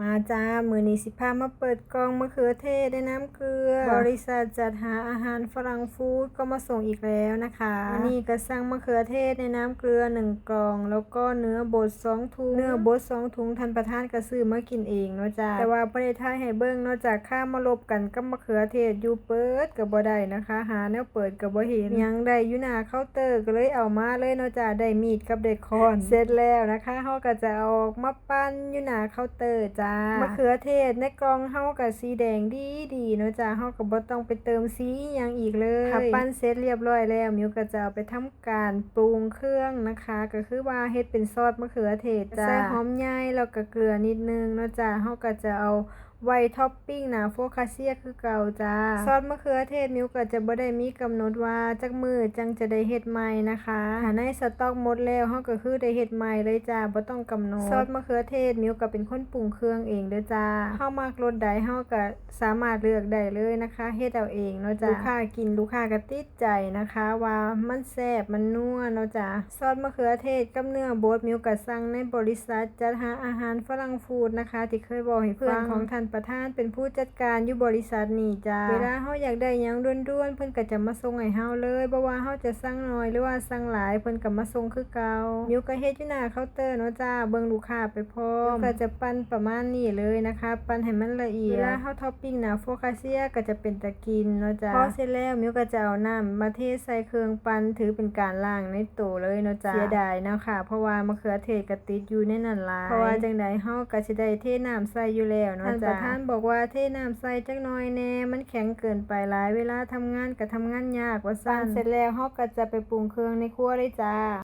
มาจ้า มือนี้สิพามาเปิดกล่องมะเขือเทศได้น้ำเกลือ บริษัทจัดหาอาหารฝรั่งฟู้ดก็มาส่งอีกแล้วนะคะอันนี้ก็สั่งมะเขือเทศในน้ำเกลือหนึ่งกล่อง แล้วก็เนื้อบดสองถุง เนื้อบดสองถุงท่านประธานก็ซื้อมากินเองเนาะจ้าแต่ว่าประเทศไทยให้เบิ่งเนอกจากข้ามาลบกันกับมะเขือเทศอยู่เปิดก็บ่ได้นะคะ หาแนวเปิดก็บ่เห็นยังได้อยู่หน้าเคาน์เตอร์ก็เลยเอามาเลยเนาะจ้าได้มีดกับได้ค้อน เสร็จแล้วนะคะเฮาก็จะเอาออกมาปั้นอยู่หน้าเคาน์เตอร์จ้ามะเขือเทศในกล่องเฮาก็สีแดงดีดีๆเนาะจ้าเฮาก็บ่ต้องไปเติมสีอิหยังอีกเลยถ้าปั้นเสร็จเรียบร้อยแล้วมิวก็จะเอาไปทำการปรุงเครื่องนะคะ ก็คือว่าเฮ็ดเป็นซอสมะเขือเทศจ้าใส่หอมใหญ่แล้วก็เกลือนิดนึงเนาะจ้าเฮาก็จะเอา ไวท์ท็อปปิ้งนะโฟคาเซียคือเก่าจ้า ซอสมะเขือเทศมิวก็จะบ่ได้มีกำหนดว่าจักมือจังจะได้เฮ็ดใหม่นะคะถ้าในสต็อกหมดแล้วเฮาก็คือได้เฮ็ดใหม่เลยจ้าบ่ต้องกำหนด ซอสมะเขือเทศมิวก็เป็นคนปรุงเครื่องเองเด้อจ้าเฮามักรสใดเฮาก็สามารถเลือกได้เลยนะคะเฮ็ดเอาเองเนาะจ้าลูกค้ากินลูกค้าก็ติดใจนะคะ ว่ามันแซ่บมันนัวเนาะจ้าซอสมะเขือเทศกับเนื้อบดมิวก็สั่งในบริษัทจัดหาอาหารฝรั่งฟูดนะคะ ที่เคยบอกให้เพื่อนของท่านประธานเป็นผู้จัดการอยู่บริษัทนี่จ้าเวลาเฮาอยากได้หยังด่วนๆเพิ่นก็จะมาส่งให้เฮาเลยบ่ว่าเฮาจะสั่งน้อยหรือว่าสั่งหลายเพิ่นก็มาส่งคือเก่ามิวก็เฮ็ดอยู่หน้าเคาน์เตอร์เนาะจ้าเบิ่งลูกค้าไปพร้อมก็จะปั้นประมาณนี้เลยนะคะ ปั้นให้มันละเอียดเวลาเฮาท็อปปิ้งนะโฟคาเซียก็จะเป็นตะกินเนาะจ้าพอเสร็จแล้วมิวก็จะเอาน้ำมาเทใส่เครื่องปั้นถือเป็นการล้างในโตเลยเนาะจ้าเสียดายนะค่ะ เพราะว่ามะเขือเทศก็ติดอยู่ในนั้นหลายเพราะว่าจังใดเฮาก็สิได้เทน้ำใส่อยู่แล้วเนาะจ้าประธานบอกว่าเทน้ำใส่จักหน่อยแน่มันแข็งเกินไปหลายเวลาทำงานก็ทำงานยากว่าซั่นเสร็จแล้วเฮาก็จะไปปรุงเครื่องในครัวเลยจ้า